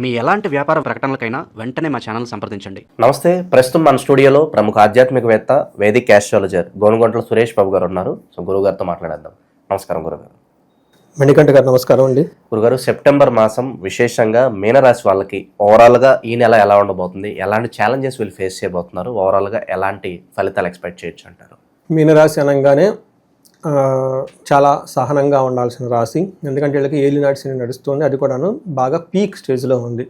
మీ ఎలాంటి వ్యాపార ప్రకటనలకైనా వెంటనే మా ఛానల్ సంప్రదించండి. నమస్తే ప్రస్తుతం మన స్టూడియోలో ప్రముఖ ఆధ్యాత్మికవేత్త వేదిక్ ఆస్ట్రాలజర్ గోనుగొంటల సురేష్ బాబు గారు ఉన్నారు. సో గురువు గారితో మాట్లాడేద్దాం. నమస్కారం గురుగారు. మణికంఠ గారు నమస్కారం అండి. గురుగారు సెప్టెంబర్ మాసం విశేషంగా మీనరాశి వాళ్ళకి ఓవరాల్గా ఈ నెల ఎలా ఉండబోతుంది? ఎలాంటి ఛాలెంజెస్ వీళ్ళు ఫేస్ చేయబోతున్నారు? ఓవరాల్గా ఎలాంటి ఫలితాలు ఎక్స్పెక్ట్ చేయొచ్చు అంటారు? మీనరాశి అనగానే చాలా సహనంగా ఉండాల్సిన రాశి. ఎందుకంటే వీళ్ళకి ఏలినాటి శని నడుస్తుంది. అది కూడాను బాగా పీక్ స్టేజ్లో ఉంది.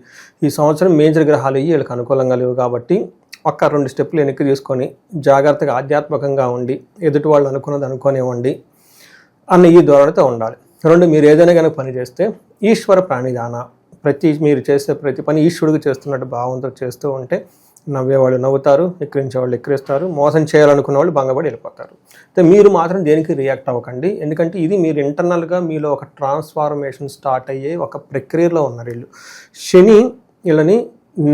ఈ సంవత్సరం మేజర్ గ్రహాలు ఇవి వీళ్ళకి అనుకూలంగా లేవు కాబట్టి ఒక్క రెండు స్టెప్పులు వెనక్కి తీసుకొని జాగ్రత్తగా ఆధ్యాత్మికంగా ఉండి ఎదుటి వాళ్ళు అనుకున్నది అనుకోనివ్వండి అన్న ఈ ధోరణితో ఉండాలి. రెండు మీరు ఏదైనా కనుక పని చేస్తే ఈశ్వర ప్రాణిదాన. ప్రతి మీరు చేసే ప్రతి పని ఈశ్వరుడికి చేస్తున్నట్టు భావంతో చేస్తూ ఉంటే నవ్వేవాళ్ళు నవ్వుతారు ఎక్కిరించే వాళ్ళు ఎక్కిరిస్తారు మోసం చేయాలనుకున్న వాళ్ళు భంగపడి వెళ్ళిపోతారు. అయితే మీరు మాత్రం దేనికి రియాక్ట్ అవ్వకండి? ఎందుకంటే ఇది మీరు ఇంటర్నల్గా మీలో ఒక ట్రాన్స్ఫార్మేషన్ స్టార్ట్ అయ్యే ఒక ప్రక్రియలో ఉన్నారు వీళ్ళు. శని వీళ్ళని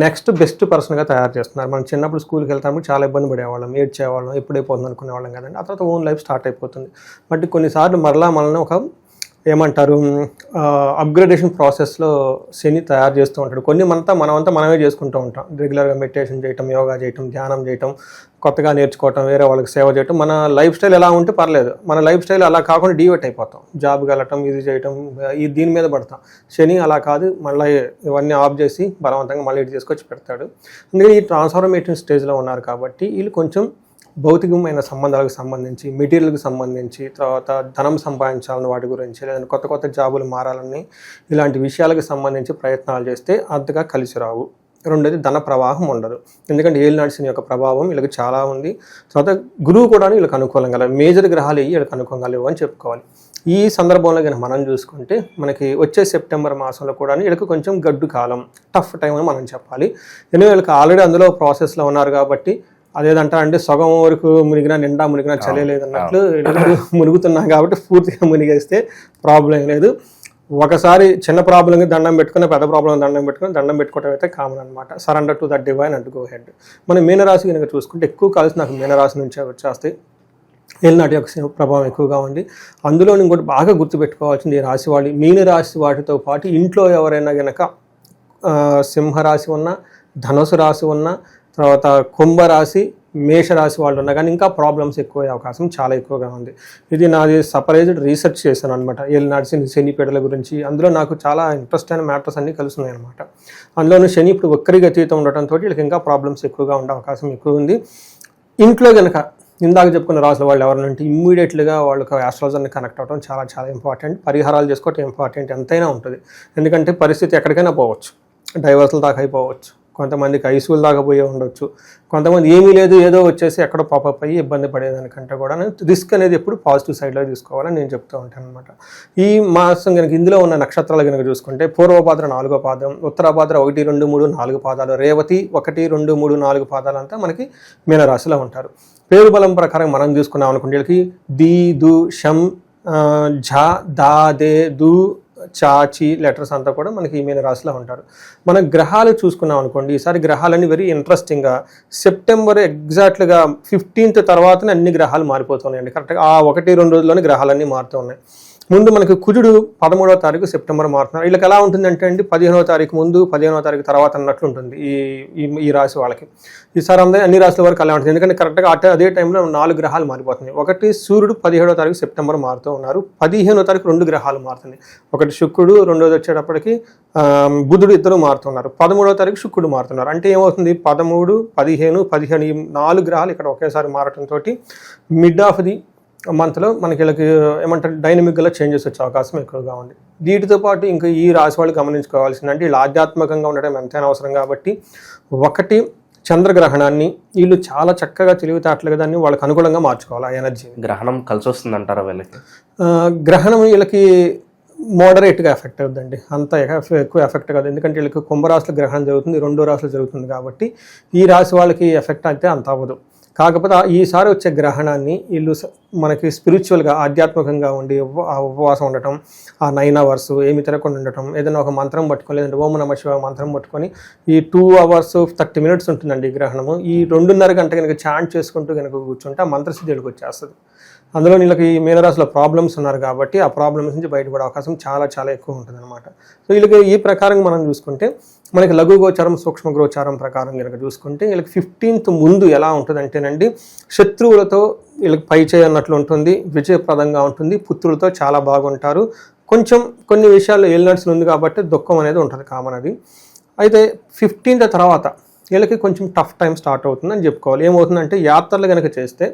నెక్స్ట్ బెస్ట్ పర్సన్గా తయారు చేస్తున్నారు. మనం చిన్నప్పుడు స్కూల్కి వెళ్తాము చాలా ఇబ్బంది పడేవాళ్ళం ఏడ్చేవాళ్ళం ఎప్పుడైపోతుంది అనుకునేవాళ్ళం కదండి. ఆ తర్వాత ఓన్ లైఫ్ స్టార్ట్ అయిపోతుంది. బట్ కొన్నిసార్లు మరలా మనల్ని ఒక ఏమంటారు అప్గ్రేడేషన్ ప్రాసెస్లో శని తయారు చేస్తూ ఉంటాడు. కొన్ని మనంతా మనమంతా మనమే చేసుకుంటూ ఉంటాం. రెగ్యులర్గా మెడిటేషన్ చేయటం యోగా చేయటం ధ్యానం చేయటం కొత్తగా నేర్చుకోవటం వేరే వాళ్ళకి సేవ చేయటం. మన లైఫ్ స్టైల్ ఎలా ఉంటే పర్లేదు. మన లైఫ్ స్టైల్ అలా కాకుండా డివేట్ అయిపోతాం. జాబ్కి వెళ్ళటం ఇది చేయటం ఈ దీని మీద పడతాం. శని అలా కాదు మళ్ళీ ఇవన్నీ ఆఫ్ చేసి బలవంతంగా మళ్ళీ ఇటు తీసుకొచ్చి పెడతాడు. అందుకని ఈ ట్రాన్స్ఫర్మేషన్ స్టేజ్లో ఉన్నారు కాబట్టి వీళ్ళు కొంచెం భౌతికమైన సంబంధాలకు సంబంధించి మెటీరియల్కి సంబంధించి తర్వాత ధనం సంపాదించాలని వాటి గురించి లేదంటే కొత్త కొత్త జాబులు మారాలని ఇలాంటి విషయాలకు సంబంధించి ప్రయత్నాలు చేస్తే అంతగా కలిసి రావు. రెండోది ధన ప్రవాహం ఉండదు. ఎందుకంటే ఏలినాడు శని యొక్క ప్రభావం వీళ్ళకి చాలా ఉంది. తర్వాత గురువు కూడా వీళ్ళకి అనుకూలంగా లేవు మేజర్ గ్రహాలు ఇవి వీళ్ళకి అనుకూలంగా లేవు అని చెప్పుకోవాలి. ఈ సందర్భంలో కానీ మనం చూసుకుంటే మనకి వచ్చే సెప్టెంబర్ మాసంలో కూడా వీళ్ళకి కొంచెం గడ్డు కాలం టఫ్ టైం అని మనం చెప్పాలి. ఎందుకంటే వీళ్ళకి ఆల్రెడీ అందులో ప్రాసెస్లో ఉన్నారు కాబట్టి అదేదంటా అంటే సగం వరకు మునిగినా నిండా మునిగినా చలియలేదు అన్నట్లు మునుగుతున్నాం కాబట్టి పూర్తిగా మునిగేస్తే ప్రాబ్లం లేదు. ఒకసారి చిన్న ప్రాబ్లంకి దండం పెట్టుకుని పెద్ద ప్రాబ్లం దండం పెట్టుకుని దండం పెట్టుకోవడం అయితే కామన్ అనమాట surrender to that divine and go ahead మనం మీనరాశి కనుక చూసుకుంటే ఎక్కువ కలిసి నాకు మీనరాశి నుంచే వచ్చేస్తాయి. ఏలినాటి యొక్క ప్రభావం ఎక్కువగా ఉంది. అందులో ఇంకోటి బాగా గుర్తుపెట్టుకోవాల్సింది ఈ రాశి వాళ్ళు మీన రాశి వాటితో పాటు ఇంట్లో ఎవరైనా గనక ఆ, సింహరాశి ఉన్న ధనుసు రాశి ఉన్న తర్వాత కుంభరాశి మేషరాశి వాళ్ళు ఉన్నా కానీ ఇంకా ప్రాబ్లమ్స్ ఎక్కువ అయ్యే అవకాశం చాలా ఎక్కువగా ఉంది. ఇది నాది సపరేజ్డ్ రీసెర్చ్ చేశాను అనమాట ఏలినాటి శని శనిపేటల గురించి. అందులో నాకు చాలా ఇంట్రెస్ట్ అయిన మ్యాటర్స్ అన్నీ కలుస్తున్నాయి అనమాట అందులోనూ శని ఇప్పుడు ఒక్కరిగా తీతం ఉండటంతో వీళ్ళకి ఇంకా ప్రాబ్లమ్స్ ఎక్కువగా ఉండే అవకాశం ఎక్కువ ఉంది. ఇంట్లో కనుక ఇందాక చెప్పుకున్న రాసుల వాళ్ళు ఎవరంటే ఇమ్మీడియట్లీగా వాళ్ళకి ఆస్ట్రాలజర్ని కనెక్ట్ అవ్వడం చాలా చాలా ఇంపార్టెంట్ పరిహారాలు చేసుకోవటం ఇంపార్టెంట్ ఎంతైనా ఉంటుంది. ఎందుకంటే పరిస్థితి ఎక్కడికైనా పోవచ్చు. డైవర్సల్ దాకా అయిపోవచ్చు. కొంతమందికి ఐసులు దాకా పోయే ఉండొచ్చు. కొంతమంది ఏమీ లేదు ఏదో వచ్చేసి ఎక్కడో పాపప్ అయ్యి ఇబ్బంది పడేదానికంటే కూడా రిస్క్ అనేది ఎప్పుడు పాజిటివ్ సైడ్లో తీసుకోవాలని నేను చెప్తూ ఉంటాను అనమాట ఈ మాసం కనుక ఇందులో ఉన్న నక్షత్రాలు కనుక చూసుకుంటే పూర్వపాత్ర నాలుగో పాదం ఉత్తరపాత్ర ఒకటి రెండు మూడు నాలుగు పాదాలు రేవతి ఒకటి రెండు మూడు నాలుగు పాదాలంతా మనకి మీనరాశిలో ఉంటారు. పేరు బలం ప్రకారం మనం చూసుకున్నాం అనుకుంటే ది దు షం ఝ దా దే దు చాచి లెటర్స్ అంతా కూడా మనకి ఈ మీన రాశిలో ఉంటారు. మనం గ్రహాలు చూసుకున్నాం అనుకోండి ఈసారి గ్రహాలన్నీ వెరీ ఇంట్రెస్టింగ్గా సెప్టెంబర్ ఎగ్జాక్ట్గా ఫిఫ్టీన్త్ తర్వాతనే అన్ని గ్రహాలు మారిపోతున్నాయండి కరెక్ట్గా ఆ ఒకటి రెండు రోజుల్లోనే గ్రహాలన్నీ మారుతూ ఉన్నాయి. ముందు మనకి కుజుడు పదమూడవ తారీఖు సెప్టెంబర్ మారుతున్నారు. వీళ్ళకి ఎలా ఉంటుందంటే అండి పదిహేనవ తారీఖు ముందు పదిహేనవ తారీఖు తర్వాత అన్నట్లు ఉంటుంది ఈ ఈ- రాశి వాళ్ళకి. ఈసారి అందరూ అన్ని రాశుల వరకు అలా ఉంటుంది. ఎందుకంటే కరెక్ట్గా అటే అదే టైంలో నాలుగు గ్రహాలు మారిపోతున్నాయి. ఒకటి సూర్యుడు పదిహేడవ తారీఖు సెప్టెంబర్ మారుతూ ఉన్నారు. పదిహేనో తారీఖు రెండు గ్రహాలు మారుతున్నాయి. ఒకటి శుక్రుడు రెండోది వచ్చేటప్పటికి బుధుడు ఇద్దరు మారుతున్నారు. పదమూడవ తారీఖు శుక్రుడు మారుతున్నారు. అంటే ఏమవుతుంది? పదమూడు పదిహేను పదిహేను ఈ నాలుగు గ్రహాలు ఇక్కడ ఒకేసారి మారటంతో మిడ్ ఆఫ్ ది మంత్లో మనకి వీళ్ళకి ఏమంటారు డైనమిక్గా చేంజెస్ వచ్చే అవకాశం ఎక్కువగా ఉంది. వీటితో పాటు ఇంకా ఈ రాశి వాళ్ళు గమనించుకోవాల్సింది అంటే వీళ్ళు ఆధ్యాత్మికంగా ఉండడం ఎంతైనా అవసరం కాబట్టి ఒకటి చంద్రగ్రహణాన్ని వీళ్ళు చాలా చక్కగా తెలివితేటలుగా దాన్ని వాళ్ళకి అనుకూలంగా మార్చుకోవాలి ఆ ఎనర్జీని గ్రహణం కలిసి వస్తుంది అంటారా వీళ్ళకి గ్రహణం వీళ్ళకి మోడరేట్గా ఎఫెక్ట్ అవుతుందండి అంత ఎక్కువ ఎఫెక్ట్ కాదు. ఎందుకంటే వీళ్ళకి కుంభరాశుల గ్రహణం జరుగుతుంది రెండో రాశులు జరుగుతుంది కాబట్టి ఈ రాశి వాళ్ళకి ఎఫెక్ట్ అయితే అంత అవ్వదు. కాకపోతే ఈసారి వచ్చే గ్రహణాన్ని వీళ్ళు మనకి స్పిరిచువల్గా ఆధ్యాత్మికంగా ఉండి ఉప- ఆ ఉపవాసం ఉండటం ఆ నైన్ అవర్స్ ఏమి తినకుండా ఉండటం ఏదైనా ఒక మంత్రం పట్టుకొని లేదంటే ఓం నమ శివ మంత్రం పట్టుకొని ఈ టూ అవర్స్ థర్టీ మినిట్స్ ఉంటుందండి ఈ గ్రహణము. ఈ రెండున్నర గంట కనుక చాంట్ చేసుకుంటూ కనుక కూర్చుంటే ఆ మంత్రసిద్ధి వీళ్ళకి వచ్చేస్తుంది. అందులో వీళ్ళకి ఈ మీనరాశిలో ప్రాబ్లమ్స్ ఉన్నారు కాబట్టి ఆ ప్రాబ్లమ్స్ నుంచి బయటపడే అవకాశం చాలా చాలా ఎక్కువ ఉంటుంది అనమాట సో వీళ్ళకి ఈ ప్రకారం మనం చూసుకుంటే మనకి లఘు గోచారం సూక్ష్మ గోచారం ప్రకారం కనుక చూసుకుంటే వీళ్ళకి ఫిఫ్టీన్త్ ముందు ఎలా ఉంటుంది అంటేనండి శత్రువులతో వీళ్ళకి పై చేయన్నట్లు ఉంటుంది విజయప్రదంగా ఉంటుంది పుత్రులతో చాలా బాగుంటారు. కొంచెం కొన్ని విషయాల్లో ఏలినట్స్ ఉంది కాబట్టి దుఃఖం అనేది ఉంటుంది కామన్ అది అయితే ఫిఫ్టీన్త్ తర్వాత వీళ్ళకి కొంచెం టఫ్ టైం స్టార్ట్ అవుతుందని చెప్పుకోవాలి. ఏమవుతుందంటే యాత్రలు కనుక చేస్తే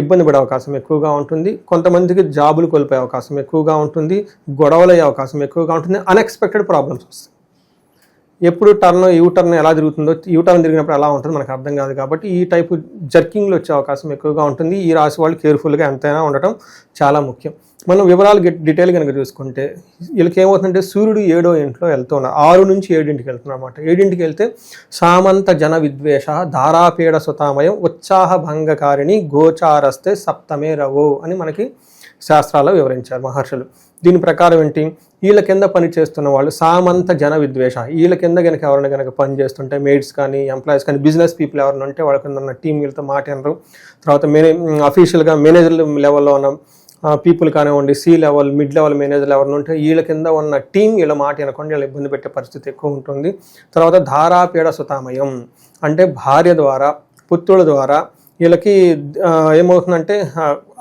ఇబ్బంది పడే అవకాశం ఎక్కువగా ఉంటుంది. కొంతమందికి జాబులు కోల్పోయే అవకాశం ఎక్కువగా ఉంటుంది. గొడవలు అయ్యే అవకాశం ఎక్కువగా ఉంటుంది. అన్ఎక్స్పెక్టెడ్ ప్రాబ్లమ్స్ వస్తాయి. ఎప్పుడు టర్న్ యూ టర్న్ ఎలా జరుగుతుందో యూ టర్న్ తిరిగినప్పుడు ఎలా ఉంటుందో మనకు అర్థం కాదు కాబట్టి ఈ టైపు జర్కింగ్లు వచ్చే అవకాశం ఎక్కువగా ఉంటుంది. ఈ రాశి వాళ్ళు కేర్ఫుల్గా ఎంతైనా ఉండటం చాలా ముఖ్యం. మనం వివరాలు డీటెయిల్ కనుక చూసుకుంటే వీళ్ళకి ఏమవుతుందంటే సూర్యుడు ఏడో ఇంట్లో వెళ్తూ ఆరు నుంచి ఏడింటికి వెళ్తున్నారు అనమాట ఏడింటికి వెళ్తే సామంత జన విద్వేష ధారాపీడ సుతామయం ఉత్సాహ భంగకారిణి గోచారస్తే సప్తమే రవో అని మనకి శాస్త్రాల్లో వివరించారు మహర్షులు. దీని ప్రకారం ఏంటి? వీళ్ళ కింద పని చేస్తున్న వాళ్ళు సామంత జన విద్వేష. వీళ్ళ కింద కనుక ఎవరైనా కనుక పని చేస్తుంటే మేడ్స్ కానీ ఎంప్లాయీస్ కానీ బిజినెస్ పీపుల్ ఎవరైనా ఉంటే వాళ్ళ కింద ఉన్న టీం వీళ్ళతో మాట్లాడరు తర్వాత మేనే అఫీషియల్గా మేనేజర్ లెవెల్లో ఉన్న పీపుల్ కానివ్వండి సీ లెవెల్ మిడ్ లెవెల్ మేనేజర్లు ఎవరిని ఉంటే వీళ్ళ కింద ఉన్న టీం వీళ్ళ మాట వినకుండా వీళ్ళ ఇబ్బంది పెట్టే పరిస్థితి ఎక్కువ ఉంటుంది. తర్వాత ధారాపీడ సుతామయం. అంటే భార్య ద్వారా పుత్రుల ద్వారా వీళ్ళకి ఏమవుతుందంటే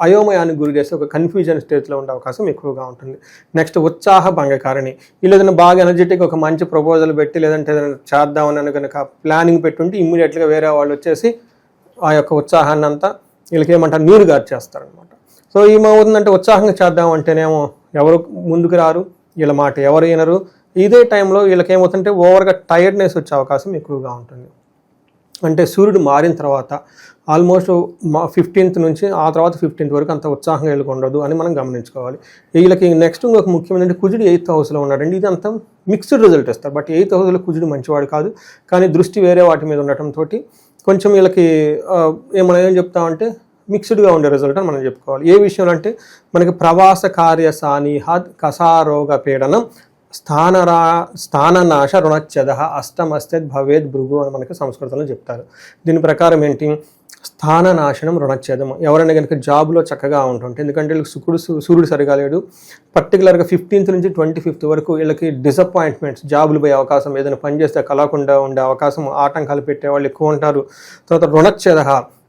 అయోమయానికి గురి ఒక కన్ఫ్యూజన్ స్టేజ్లో ఉండే అవకాశం ఎక్కువగా ఉంటుంది. నెక్స్ట్ ఉత్సాహ భంగకారిణి. వీళ్ళు ఏదైనా బాగా ఎనర్జెటిక్ ఒక మంచి ప్రపోజల్ పెట్టి లేదంటే ఏదైనా చేద్దామని కనుక ప్లానింగ్ పెట్టుంటే ఇమ్మీడియట్గా వేరే వాళ్ళు వచ్చేసి ఆ యొక్క ఉత్సాహాన్ని అంతా వీళ్ళకి ఏమంటారు నీరు గార్చేస్తారనమాట సో ఏమవుతుందంటే ఉత్సాహంగా చేద్దాం అంటేనేమో ఎవరు ముందుకు రారు వీళ్ళ మాట ఎవరు వినరు. ఇదే టైంలో వీళ్ళకి ఏమవుతుంటే ఓవర్గా టైర్డ్నెస్ వచ్చే అవకాశం ఎక్కువగా ఉంటుంది. అంటే సూర్యుడు మారిన తర్వాత ఆల్మోస్ట్ మా ఫిఫ్టీన్త్ నుంచి ఆ తర్వాత ఫిఫ్టీన్త్ వరకు అంత ఉత్సాహంగా వెళ్ళి ఉండదు అని మనం గమనించుకోవాలి. వీళ్ళకి నెక్స్ట్ ఇంకొక ముఖ్యమైన కుజుడు ఎయిత్ హౌస్లో ఉన్నాడండి. ఇది అంతా మిక్స్డ్ రిజల్ట్ ఇస్తారు. బట్ ఎయిత్ హౌస్లో కుజుడు మంచివాడు కాదు. కానీ దృష్టి వేరే వాటి మీద ఉండటంతో కొంచెం వీళ్ళకి ఏమైనా ఏం చెప్తామంటే మిక్స్డ్గా ఉండే రిజల్ట్ అని మనం చెప్పుకోవాలి. ఏ విషయంలో అంటే మనకి ప్రవాస కార్య సానిహ కసారోగ పీడనం స్థానరా స్థాననాశ రుణచ్ఛద అష్టమస్తేద్ భవేద్ భృగు అని మనకి సంస్కృతంలో చెప్తారు. దీని ప్రకారం ఏంటి? స్థాననాశనం రుణచ్ఛేదం ఎవరైనా కనుక జాబ్లో చక్కగా ఉంటుంటే ఎందుకంటే వీళ్ళకి శుకుడు సూర్యుడు సరిగా లేడు. పర్టికులర్గా ఫిఫ్టీన్త్ నుంచి ట్వంటీ ఫిఫ్త్ వరకు వీళ్ళకి డిసప్పాయింట్మెంట్స్ జాబులు పోయే అవకాశం ఏదైనా పని చేస్తే కలగకుండా ఉండే అవకాశం ఆటంకాలు పెట్టే వాళ్ళు ఎక్కువ ఉంటారు. తర్వాత రుణచ్ఛేద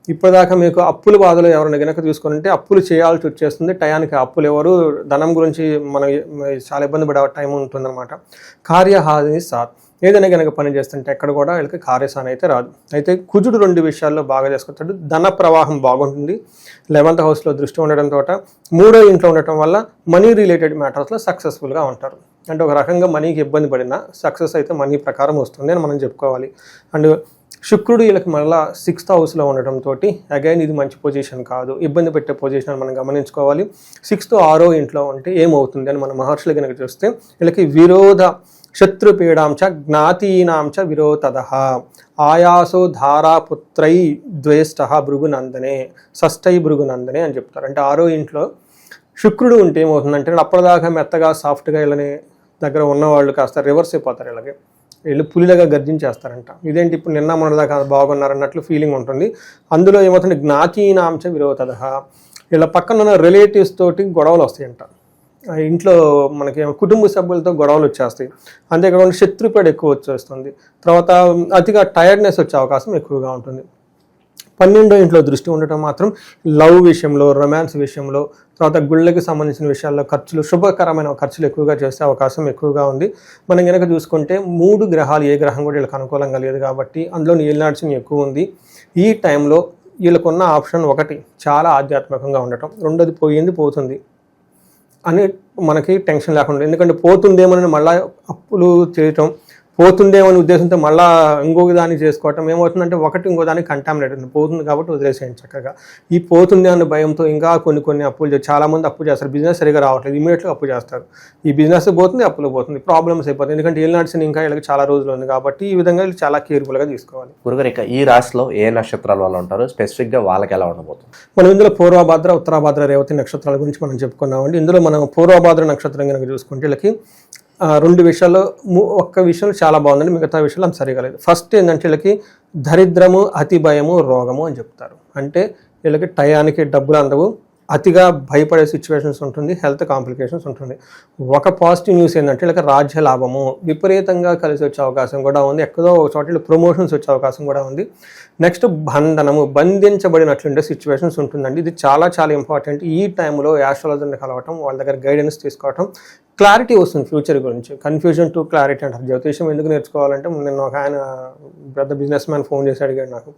ఇప్పటిదాకా మీకు అప్పుల బాధలు ఎవరైనా కనుక చూసుకుంటే అప్పులు చేయాల్సి వచ్చేస్తుంది. టయానికి అప్పులు ఎవరు ధనం గురించి మనం చాలా ఇబ్బంది పడే టైం ఉంటుందన్నమాట. కార్యహాని సార్. ఏదైనా కనుక పని చేస్తుంటే ఎక్కడ కూడా వీళ్ళకి కార్యసాన అయితే రాదు. అయితే కుజుడు రెండు విషయాల్లో బాగా చేసుకుంటాడు. ధన ప్రవాహం బాగుంటుంది. లెవెంత్ హౌస్లో దృష్టి ఉండడంతో మూడో ఇంట్లో ఉండటం వల్ల మనీ రిలేటెడ్ మ్యాటర్స్లో సక్సెస్ఫుల్గా ఉంటారు. అంటే ఒక రకంగా మనీకి ఇబ్బంది పడినా సక్సెస్ అయితే మనీ ప్రకారం వస్తుంది అని మనం చెప్పుకోవాలి. అండ్ శుక్రుడు వీళ్ళకి మళ్ళా సిక్స్త్ హౌస్లో ఉండటంతో అగైన్ ఇది మంచి పొజిషన్ కాదు. ఇబ్బంది పెట్టే పొజిషన్ అని మనం గమనించుకోవాలి. సిక్స్త్ ఆరో ఇంట్లో ఉంటే ఏమవుతుంది అని మన మహర్షులు కనుక చూస్తే వీళ్ళకి విరోధ శత్రుపీడాంచ జ్ఞాతీనాంశ విరోధద ఆయాసో ధారాపుత్రై ద్వేష్ట భృగునందనే షష్టై భృగునందనే అని చెప్తారు. అంటే ఆరో ఇంట్లో శుక్రుడు ఉంటే ఏమవుతుందంటే అప్పటిదాకా మెత్తగా సాఫ్ట్గా వీళ్ళని దగ్గర ఉన్నవాళ్ళు కాస్త రివర్స్ అయిపోతారు వీళ్ళకి వీళ్ళు పులిలాగా గర్జించేస్తారంట. ఇదేంటి ఇప్పుడు నిన్న మొన్నదాకా బాగున్నారన్నట్లు ఫీలింగ్ ఉంటుంది. అందులో ఏమవుతుంది జ్ఞాతీనాంశ విరోధద వీళ్ళ పక్కన ఉన్న రిలేటివ్స్ తోటి గొడవలు వస్తాయంట. ఇంట్లో మనకి కుటుంబ సభ్యులతో గొడవలు వచ్చేస్తాయి. అంతేకాకుండా శత్రుపేడ ఎక్కువ వచ్చేస్తుంది. తర్వాత అతిగా టైర్డ్నెస్ వచ్చే అవకాశం ఎక్కువగా ఉంటుంది. పన్నెండో ఇంట్లో దృష్టి ఉండటం మాత్రం లవ్ విషయంలో రొమాన్స్ విషయంలో తర్వాత గుళ్ళకి సంబంధించిన విషయాల్లో ఖర్చులు శుభకరమైన ఖర్చులు ఎక్కువగా చేసే అవకాశం ఎక్కువగా ఉంది. మనం కనుక చూసుకుంటే మూడు గ్రహాలు ఏ గ్రహం కూడా వీళ్ళకి అనుకూలంగా లేదు కాబట్టి అందులో నీళ్ళనాడ్సింగ్ ఎక్కువ ఉంది. ఈ టైంలో వీళ్ళకున్న ఆప్షన్ ఒకటి చాలా ఆధ్యాత్మికంగా ఉండటం. రెండోది పోయింది పోతుంది అని మనకి టెన్షన్ లేకుండా ఎందుకంటే పోతుందేమని మళ్ళీ అప్పులు చేయటం పోతుందేమని ఉద్దేశంతో మళ్ళా ఇంకొక దాన్ని చేసుకోవటం ఏమవుతుందంటే ఒకటి ఇంకో దానికి కంటామినేట్ ఉంది పోతుంది కాబట్టి వదిలేసేయండి చక్కగా. ఈ పోతుంది అన్న భయంతో ఇంకా కొన్ని కొన్ని అప్పులు చే- చాలా మంది అప్పు చేస్తారు. బిజినెస్ సరిగా రావట్లేదు. ఇమీడియట్గా అప్పు చేస్తారు. ఈ బిజినెస్ పోతుంది అప్పులు పోతుంది. ప్రాబ్లమ్స్ అయిపోతుంది ఎందుకంటే ఏళ్ళు నడిచిన ఇంకా వీళ్ళకి చాలా రోజులు ఉంది కాబట్టి ఈ విధంగా వీళ్ళు చాలా కేర్ఫుల్గా తీసుకోవాలి. గురుగారు ఇక ఈ రాశిలో ఏ నక్షత్రాల వాళ్ళు ఉంటారో? స్పెసిఫిక్గా వాళ్ళకి ఎలా ఉండబోతుంది? మనం ఇందులో పూర్వభాద్ర ఉత్తరాభాద్ర రేవతి నక్షత్రాల గురించి మనం చెప్పుకున్నామండి. ఇందులో మనం పూర్వభాద్ర నక్షత్రం కనుక చూసుకుంటే వీళ్ళకి రెండు విషయాల్లో ము- ఒక్క విషయం చాలా బాగుందండి మిగతా విషయాలు అంత సరిగా లేదు. ఫస్ట్ ఏంటంటే వీళ్ళకి దరిద్రము అతి భయము రోగము అని చెప్తారు. అంటే వీళ్ళకి టయానికి డబ్బులు అందవు అతిగా భయపడే సిచ్యువేషన్స్ ఉంటుంది హెల్త్ కాంప్లికేషన్స్ ఉంటుంది. ఒక పాజిటివ్ న్యూస్ ఏంటంటే వీళ్ళకి రాజ్య లాభము విపరీతంగా కలిసి వచ్చే అవకాశం కూడా ఉంది. ఎక్కడో ఒక చోట ప్రమోషన్స్ వచ్చే అవకాశం కూడా ఉంది. నెక్స్ట్ బంధనము బంధించబడినట్లుండే సిచ్యువేషన్స్ ఉంటుందండి. ఇది చాలా చాలా ఇంపార్టెంట్ ఈ టైంలో యాస్ట్రాలజర్ని కలవటం వాళ్ళ దగ్గర గైడెన్స్ తీసుకోవటం క్లారిటీ వస్తుంది ఫ్యూచర్ గురించి. కన్ఫ్యూజన్ టు క్లారిటీ అంటారు. జ్యోతిషం ఎందుకు నేర్చుకోవాలంటే నిన్న ఒక ఆయన పెద్ద బిజినెస్ మ్యాన్ ఫోన్ చేసి అడిగాడు నాకు.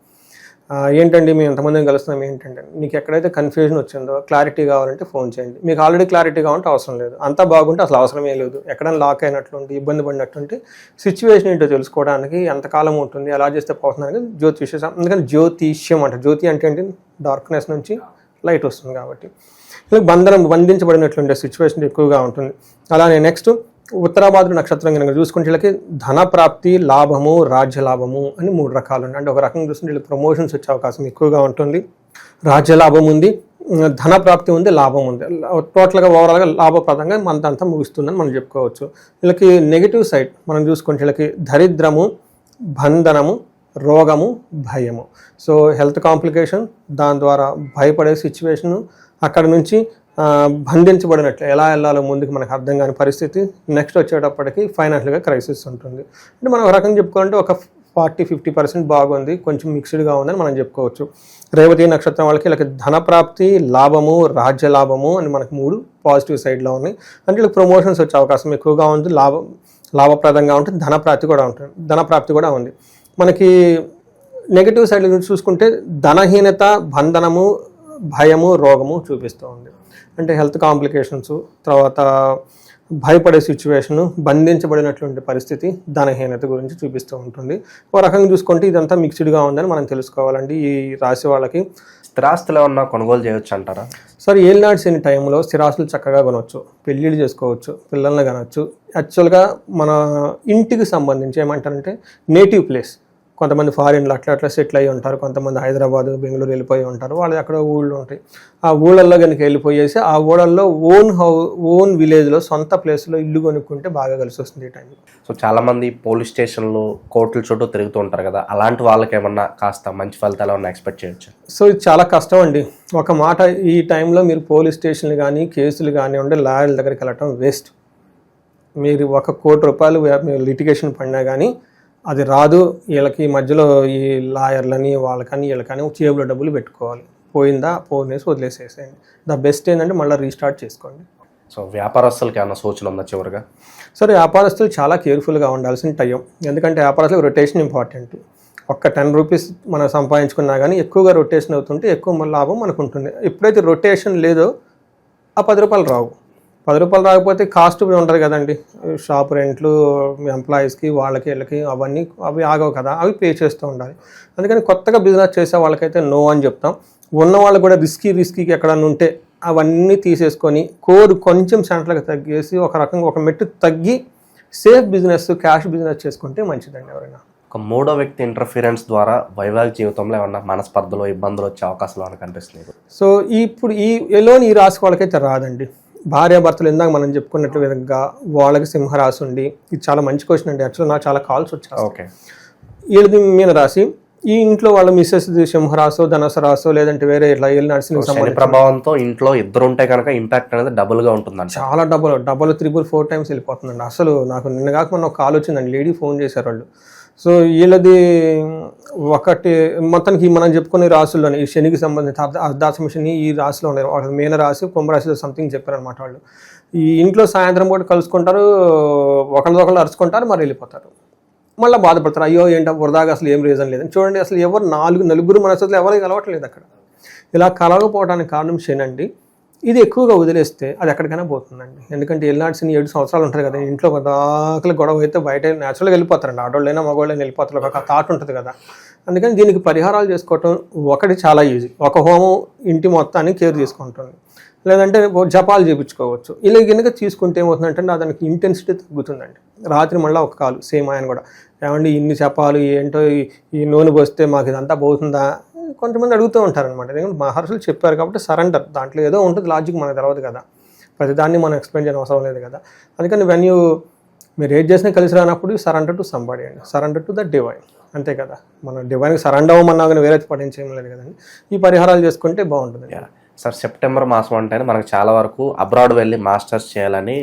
ఏంటండి మేము ఎంతమందిని కలుస్తున్నాం? ఏంటంటే మీకు ఎక్కడైతే కన్ఫ్యూజన్ వచ్చిందో క్లారిటీ కావాలంటే ఫోన్ చేయండి. మీకు ఆల్రెడీ క్లారిటీ కావాలంటే అవసరం లేదు. అంతా బాగుంటే అసలు అవసరమే లేదు. ఎక్కడైనా లాక్ అయినట్లుంటే ఇబ్బంది పడినట్టుంటే సిచ్యువేషన్ ఏంటో తెలుసుకోవడానికి ఎంతకాలం ఉంటుంది ఎలా చేస్తే పోతుంది జ్యోతిష్యం అందుకని జ్యోతిష్యం అంట జ్యోతి అంటే ఏంటి? డార్క్నెస్ నుంచి లైట్ వస్తుంది కాబట్టి. ఇలా బంధనం బంధించబడినటువంటి సిచ్యువేషన్ ఎక్కువగా ఉంటుంది. అలానే నెక్స్ట్ ఉత్తరాభాద్ర నక్షత్రం కనుక చూసుకుంటే వీళ్ళకి ధన ప్రాప్తి లాభము రాజ్య లాభము అని మూడు రకాలు ఉన్నాయి. అంటే ఒక రకంగా చూసుకుంటే వీళ్ళకి ప్రమోషన్స్ వచ్చే అవకాశం ఎక్కువగా ఉంటుంది. రాజ్య లాభం ఉంది ధన ప్రాప్తి ఉంది లాభం ఉంది. టోటల్గా ఓవరాల్గా లాభప్రదంగా అంతా ముగుస్తుందని మనం చెప్పుకోవచ్చు. వీళ్ళకి నెగిటివ్ సైడ్ మనం చూసుకుంటే వీళ్ళకి దరిద్రము బంధనము రోగము భయము. సో హెల్త్ కాంప్లికేషన్ దాని ద్వారా భయపడే సిచ్యువేషను అక్కడ నుంచి బంధించబడినట్లు ఎలా వెళ్ళాలో ముందుకు మనకు అర్థం కాని పరిస్థితి నెక్స్ట్ వచ్చేటప్పటికి ఫైనాన్షియల్గా క్రైసిస్ ఉంటుంది. అంటే మనం ఒక రకంగా చెప్పుకోవాలంటే ఒక ఫార్టీ ఫిఫ్టీ పర్సెంట్ బాగుంది కొంచెం మిక్స్డ్గా ఉందని మనం చెప్పుకోవచ్చు. రేవతి నక్షత్రం వాళ్ళకి వీళ్ళకి ధన ప్రాప్తి లాభము రాజ్య లాభము అని మనకు మూడు పాజిటివ్ సైడ్లో ఉన్నాయి. అంటే వీళ్ళకి ప్రమోషన్స్ వచ్చే అవకాశం ఎక్కువగా ఉంది లాభం లాభప్రదంగా ఉంటుంది ధన ప్రాప్తి కూడా ఉంటుంది ధన ప్రాప్తి కూడా ఉంది. మనకి నెగిటివ్ సైడ్ నుంచి చూసుకుంటే ధనహీనత బంధనము భయము రోగము చూపిస్తూ ఉంది. అంటే హెల్త్ కాంప్లికేషన్స్ తర్వాత భయపడే సిచ్యువేషను బంధించబడినటువంటి పరిస్థితి ధనహీనత గురించి చూపిస్తూ ఉంటుంది. ఒక రకంగా చూసుకుంటే ఇదంతా మిక్స్డ్గా ఉందని మనం తెలుసుకోవాలండి. ఈ రాశి వాళ్ళకి స్థిరాస్తులు ఏమన్నా కొనుగోలు చేయొచ్చు అంటారా? సరే ఏలినాడు శని టైంలో స్థిరాస్తులు చక్కగా కొనవచ్చు పెళ్ళిళ్ళు చేసుకోవచ్చు పిల్లల్ని కనవచ్చు యాక్చువల్గా మన ఇంటికి సంబంధించి ఏమంటారంటే నేటివ్ ప్లేస్. కొంతమంది ఫారిన్లో అట్లా అట్లా సెటిల్ అయ్యి ఉంటారు కొంతమంది హైదరాబాద్ బెంగళూరు వెళ్ళిపోయి ఉంటారు వాళ్ళు అక్కడ ఊళ్ళు ఉంటాయి. ఆ ఊళ్ళల్లో కనుక వెళ్ళిపోయేసి ఆ ఊళ్ళల్లో ఓన్ హౌ ఓన్ విలేజ్లో సొంత ప్లేస్లో ఇల్లు కొనుక్కుంటే బాగా కలిసి వస్తుంది ఈ టైంలో. సో చాలా మంది పోలీస్ స్టేషన్లు కోర్టుల చుట్టూ తిరుగుతూ ఉంటారు కదా అలాంటి వాళ్ళకి ఏమన్నా కాస్త మంచి ఫలితాలు ఏమన్నా ఎక్స్పెక్ట్ చేయొచ్చు? సో ఇది చాలా కష్టం అండి. ఒక మాట ఈ టైంలో మీరు పోలీస్ స్టేషన్లు కానీ కేసులు కానీ ఉండే లాయర్ల దగ్గరికి వెళ్ళటం వేస్ట్. మీరు ఒక కోటి రూపాయలు లిటిగేషన్ పడినా కానీ అది రాదు. వీళ్ళకి మధ్యలో ఈ లాయర్లని వాళ్ళకని వీళ్ళకని జేబులో డబ్బులు పెట్టుకోవాలి. పోయిందా? పోనేసి వదిలేసేసేయండి. ద బెస్ట్ ఏంటంటే మళ్ళీ రీస్టార్ట్ చేసుకోండి. సో వ్యాపారస్తులకి ఏమన్నా సూచన ఉందా చివరిగా? సరే వ్యాపారస్తులు చాలా కేర్ఫుల్గా ఉండాల్సిన టైం. ఎందుకంటే వ్యాపారస్తులకు రొటేషన్ ఇంపార్టెంట్. ఒక్క టెన్ రూపీస్ మనం సంపాదించుకున్నా కానీ ఎక్కువగా రొటేషన్ అవుతుంటే ఎక్కువ లాభం మనకు ఉంటుంది ఎప్పుడైతే రొటేషన్ లేదో ఆ పది రూపాయలు రావు. పది రూపాయలు రాకపోతే కాస్ట్ ఉంటుంది కదండి. షాప్ రెంట్లు ఎంప్లాయీస్కి వాళ్ళకి వీళ్ళకి అవన్నీ అవి ఆగవు కదా. అవి పే చేస్తూ ఉండాలి. అందుకని కొత్తగా బిజినెస్ చేసే వాళ్ళకైతే నో అని చెప్తాం. ఉన్న వాళ్ళు కూడా రిస్కీ రిస్కీకి ఎక్కడన్నా ఉంటే అవన్నీ తీసేసుకొని కోర్ కొంచెం సెంటర్లకు తగ్గేసి ఒక రకంగా ఒక మెట్టు తగ్గి సేఫ్ బిజినెస్ క్యాష్ బిజినెస్ చేసుకుంటే మంచిదండి ఎవరైనా. ఒక మూడో వ్యక్తి ఇంటర్ఫిరెన్స్ ద్వారా వైవాహిక జీవితంలో ఏమన్నా మనస్పర్ధలు ఇబ్బందులు వచ్చే అవకాశాలు కనిపిస్తున్నాయి? సో ఇప్పుడు ఈ ఎలోని ఈ వాళ్ళకైతే రాదండి. భార్యాభర్తలు ఇందాక మనం చెప్పుకున్నట్టు విధంగా వాళ్ళకి సింహరాశి ఉండి ఇది చాలా మంచి క్వశ్చన్ అండి. యాక్చువల్ నాకు చాలా కాల్స్ వచ్చాయి ఓకే. వీళ్ళది మీన రాశి ఈ ఇంట్లో వాళ్ళ మిస్సెస్ సింహరాశో ధనసు రాశో లేదంటే వేరే ఇట్లా ఏళ్ళు నడిచిన ప్రభావంతో ఇంట్లో ఇద్దరు ఉంటే కనుక ఇంపాక్ట్ అనేది డబుల్గా చాలా double double triple four times వెళ్ళిపోతుందండి. అసలు నాకు నిన్న కాక మొన్న ఒక కాల్ వచ్చిందండి. లేడీ ఫోన్ చేశారు వాళ్ళు. సో వీళ్ళది ఒకటి మొత్తానికి మనం చెప్పుకునే రాసుల్లోనే ఈ శనికి సంబంధించి అర్ధ శని ఈ రాశిలో ఉన్నాయి వాళ్ళ మీన రాశి కుంభరాశిలో సంథింగ్ చెప్పారనమాట వాళ్ళు. ఈ ఇంట్లో సాయంత్రం పూట కలుసుకుంటారు ఒకరిదొకరు అరుచుకుంటారు మరి వెళ్ళిపోతారు. మళ్ళీ బాధపడతారు అయ్యో ఏంటో వృధాగా అసలు ఏం రీజన్ లేదని. చూడండి అసలు ఎవరు నాలుగు నలుగురు మనసులో ఎవరికి కలవట్లేదు అక్కడ. ఇలా కలవకపోవడానికి కారణం శని అండి. ఇది ఎక్కువగా వదిలేస్తే అది ఎక్కడికైనా పోతుందండి. ఎందుకంటే ఎల్లాడ్సిన ఏడు సంవత్సరాలు ఉంటారు కదా ఇంట్లో దాకలు గొడవ అయితే బయట న్యాచురల్గా వెళ్ళిపోతారండి. ఆడవాళ్ళైనా మగవాళ్ళైనా వెళ్ళిపోతారు. ఒక థాట్ ఉంటుంది కదా. అందుకని దీనికి పరిహారాలు చేసుకోవటం ఒకటి చాలా ఈజీ ఒక హోమం ఇంటి మొత్తాన్ని కేర్ తీసుకుంటుంది లేదంటే జపాలు చేయించుకోవచ్చు ఇలా కనుక తీసుకుంటే ఏమవుతుందంటే దానికి ఇంటెన్సిటీ తగ్గుతుందండి. రాత్రి మళ్ళీ ఒక కాలు సేమ్ ఆయన కూడా. ఏమండి ఇన్ని జపాలు ఏంటో ఈ- ఈ నూనె పోస్తే మాకు ఇదంతా పోతుందా? కొంతమంది అడుగుతూ ఉంటారనమాట ఎందుకంటే మహర్షులు చెప్పారు కాబట్టి సరెండర్. దాంట్లో ఏదో ఉంటుంది లాజిక్ మనకు తెలియదు కదా. ప్రతిదాన్ని మనం ఎక్స్ప్లెయిన్ చేయడం అవసరం లేదు కదా. అందుకని వెన్ యూ మీరు ఏది చేసినా కలిసి రానప్పుడు సరెండర్ టు సంబడి అండి. సరెండర్ టు ద డివైన్ అంతే కదా. మనం డివైన్కి సరెండర్ అవ్వమన్నా కానీ వేరే పాటించడం లేదు కదండి. ఈ పరిహారాలు చేసుకుంటే బాగుంటుంది సార్ సెప్టెంబర్ మాసం అంటేనే మనకు చాలా వరకు అబ్రాడ్ వెళ్ళి మాస్టర్స్ చేయాలని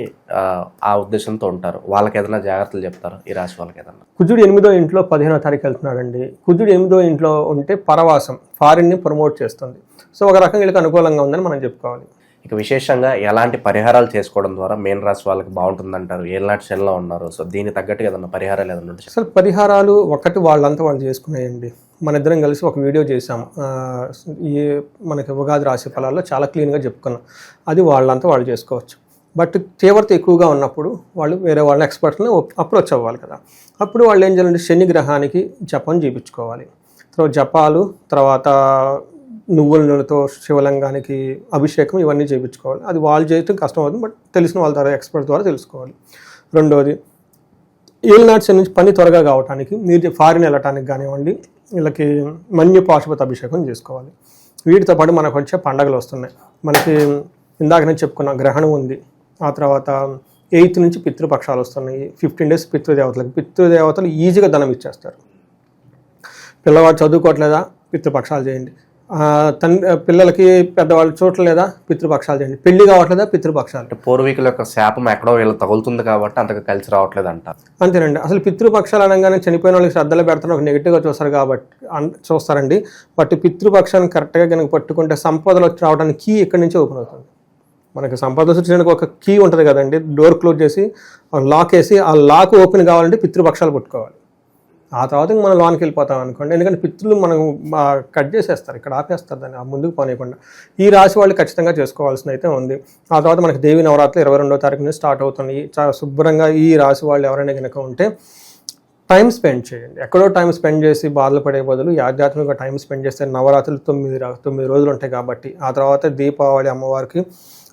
ఆ, ఉద్దేశంతో ఉంటారు. వాళ్ళకి ఏదైనా జాగ్రత్తలు చెప్తారు? ఈ రాశి వాళ్ళకి ఏదైనా? కుజుడు ఎనిమిదో ఇంట్లో పదిహేనో తారీఖు వెళ్తున్నాడండి. కుజుడు ఎనిమిదో ఇంట్లో ఉంటే పరవాసం ఫారిన్ని ప్రమోట్ చేస్తుంది. సో ఒక రకంగా వీళ్ళకి అనుకూలంగా ఉందని మనం చెప్పుకోవాలి. ఇక విశేషంగా ఎలాంటి పరిహారాలు చేసుకోవడం ద్వారా మెయిన్ రాశి వాళ్ళకి బాగుంటుందంటారు? ఏళ్ళనాటి శనిలో ఉన్నారు. సో దీనికి తగ్గట్టుగా ఏదైనా పరిహారాలు ఏదైనా ఉంటే అసలు పరిహారాలు ఒకటి వాళ్ళంతా వాళ్ళు చేసుకునేయండి మన ఇద్దరం కలిసి ఒక వీడియో చేసాము ఈ మనకి ఉగాది రాశి ఫలాల్లో చాలా క్లీన్గా చెప్పుకున్నాం. అది వాళ్ళంతా వాళ్ళు చేసుకోవచ్చు. బట్ తీవ్రత ఎక్కువగా ఉన్నప్పుడు వాళ్ళు వేరే వాళ్ళ ఎక్స్పర్ట్ని అప్రోచ్ అవ్వాలి కదా. అప్పుడు వాళ్ళు ఏం చేయాలంటే శని గ్రహానికి జపం చేయించుకోవాలి తర్వాత జపాలు తర్వాత నువ్వుల నూనెతో శివలింగానికి అభిషేకం ఇవన్నీ చేయించుకోవాలి అది వాళ్ళు చేయటం కష్టం అవుతుంది బట్ తెలిసిన వాళ్ళ ద్వారా ఎక్స్పర్ట్ ద్వారా తెలుసుకోవాలి. రెండోది ఏలినాటి నుంచి పని త్వరగా కావడానికి మీరు ఫారిన్ వెళ్ళటానికి కానివ్వండి వీళ్ళకి మన్యు పాశుపత అభిషేకం చేసుకోవాలి. వీటితో పాటు మనకు వచ్చే పండగలు వస్తున్నాయి. మనకి ఇందాకనే చెప్పుకున్న గ్రహణం ఉంది. ఆ తర్వాత ఎయిత్ నుంచి పితృపక్షాలు వస్తున్నాయి. ఫిఫ్టీన్ డేస్ పితృదేవతలకు. పితృదేవతలు ఈజీగా ధనం ఇచ్చేస్తారు. పిల్లవాడు చదువుకోవట్లేదా? పితృపక్షాలు చేయండి. తన్ పిల్లలకి పెద్దవాళ్ళు చూడట్లేదా పితృపక్షాలు చేయండి. పెళ్ళి కావట్లేదా? పితృపక్షాలు. అంటే పూర్వీకుల యొక్క శాపం ఎక్కడో వీళ్ళు తగులుతుంది కాబట్టి అంతగా కలిసి రావట్లేదు అంటారు అంతేనండి. అసలు పితృపక్షాలు అనగానే చనిపోయిన వాళ్ళకి శ్రద్ధలు పెడతాను ఒక నెగిటివ్గా చూస్తారు కాబట్టి అన్- చూస్తారండి. బట్ పితృపక్షాన్ని కరెక్ట్గా కనుక పట్టుకుంటే సంపదలు వచ్చి రావడానికి కీ ఎక్కడి నుంచి ఓపెన్ అవుతుంది. మనకి సంపద వచ్చేయడానికి ఒక కీ ఉంటుంది కదండి. డోర్ క్లోజ్ చేసి లాక్ వేసి ఆ లాక్ ఓపెన్ కావాలంటే పితృపక్షాలు పట్టుకోవాలి. ఆ తర్వాత మనం లోనికి వెళ్ళిపోతాం అనుకోండి. ఎందుకంటే పిత్తులు మనం కట్ చేసేస్తారు. ఇక్కడ ఆపేస్తారు దాన్ని ఆ ముందుకు పోనీయకుండా. ఈ రాశి వాళ్ళు ఖచ్చితంగా చేసుకోవాల్సిన అయితే ఉంది. ఆ తర్వాత మనకి దేవి నవరాత్రి ఇరవై రెండో తారీఖు నుంచి స్టార్ట్ అవుతుంది చాలా శుభ్రంగా ఈ రాశి వాళ్ళు ఎవరైనా కనుక ఉంటే టైం స్పెండ్ చేయండి. ఎక్కడో టైం స్పెండ్ చేసి బాధలు పడే బదులు ఆధ్యాత్మిక టైం స్పెండ్ చేస్తే నవరాత్రులు తొమ్మిది తొమ్మిది రోజులు ఉంటాయి కాబట్టి. ఆ తర్వాత దీపావళి అమ్మవారికి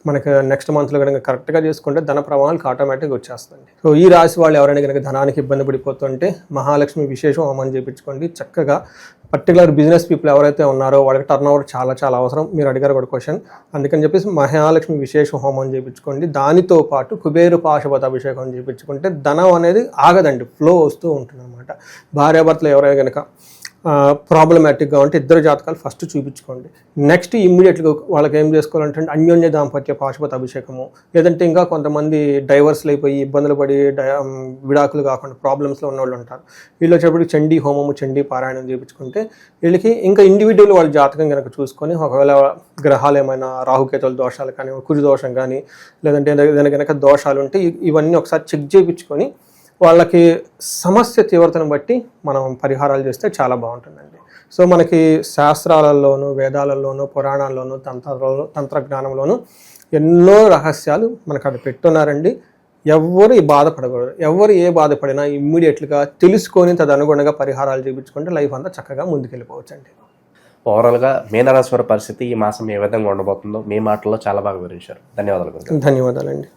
మనకి నెక్స్ట్ మంత్లో కనుక కరెక్ట్గా చేసుకుంటే ధన ప్రవాహాలకు ఆటోమేటిక్గా వచ్చేస్తుంది సో ఈ రాశి వాళ్ళు ఎవరైనా కనుక ధనానికి ఇబ్బంది పడిపోతుంటే మహాలక్ష్మి విశేషం హోమం చేయించుకోండి చక్కగా పర్టికులర్ బిజినెస్ పీపుల్ ఎవరైతే ఉన్నారో వాళ్ళకి టర్న్ ఓవర్ చాలా చాలా అవసరం. మీరు అడిగారు కూడా క్వశ్చన్ అందుకని చెప్పేసి మహాలక్ష్మి విశేష హోమం చేయించుకోండి దానితో పాటు కుబేరు పాశుపత అభిషేకం చేయించుకుంటే ధనం అనేది ఆగదండి. ఫ్లో వస్తూ ఉంటుంది అనమాట భార్యాభర్తలు ఎవరైనా కనుక ప్రాబ్లమాటిక్గా ఉంటే ఇద్దరు జాతకాలు ఫస్ట్ చూపించుకోండి. నెక్స్ట్ ఇమ్మీడియట్గా వాళ్ళకి ఏం చేసుకోవాలంటే అన్యోన్య దాంపత్య పాశుపత అభిషేకము. లేదంటే ఇంకా కొంతమంది డైవర్స్లు అయిపోయి ఇబ్బందులు పడి డై విడాకులు కాకుండా ప్రాబ్లమ్స్లో ఉన్న వాళ్ళు ఉంటారు. వీళ్ళు వచ్చేప్పటికి చండీ హోమము చండీ పారాయణం చేయించుకుంటే వీళ్ళకి ఇంకా ఇండివిజువల్ వాళ్ళ జాతకం కనుక చూసుకొని ఒకవేళ గ్రహాలు ఏమైనా రాహుకేతుల దోషాలు కానీ కుజు దోషం కానీ లేదంటే ఏదైనా కనుక దోషాలు ఉంటే ఇవన్నీ ఒకసారి చెక్ చేయించుకొని వాళ్ళకి సమస్య తీవ్రతను బట్టి మనం పరిహారాలు చేస్తే చాలా బాగుంటుందండి. సో మనకి శాస్త్రాలలోను వేదాలలోను పురాణాల్లోను తంత్రాలలో తంత్రజ్ఞానంలోను ఎన్నో రహస్యాలు మనకు అక్కడ పెట్టున్నారండి. ఎవ్వరు ఈ బాధపడకూడదు. ఎవరు ఏ బాధపడినా ఇమ్మీడియట్గా తెలుసుకొని తదనుగుణంగా పరిహారాలు చూపించుకుంటే లైఫ్ అంతా చక్కగా ముందుకెళ్ళిపోవచ్చు అండి ఓవరాల్గా మీనరాశి వారి పరిస్థితి ఈ మాసం ఏ విధంగా ఉండబోతుందో మీ మాటల్లో చాలా బాగా వివరించారు. ధన్యవాదాలు. ధన్యవాదాలండి.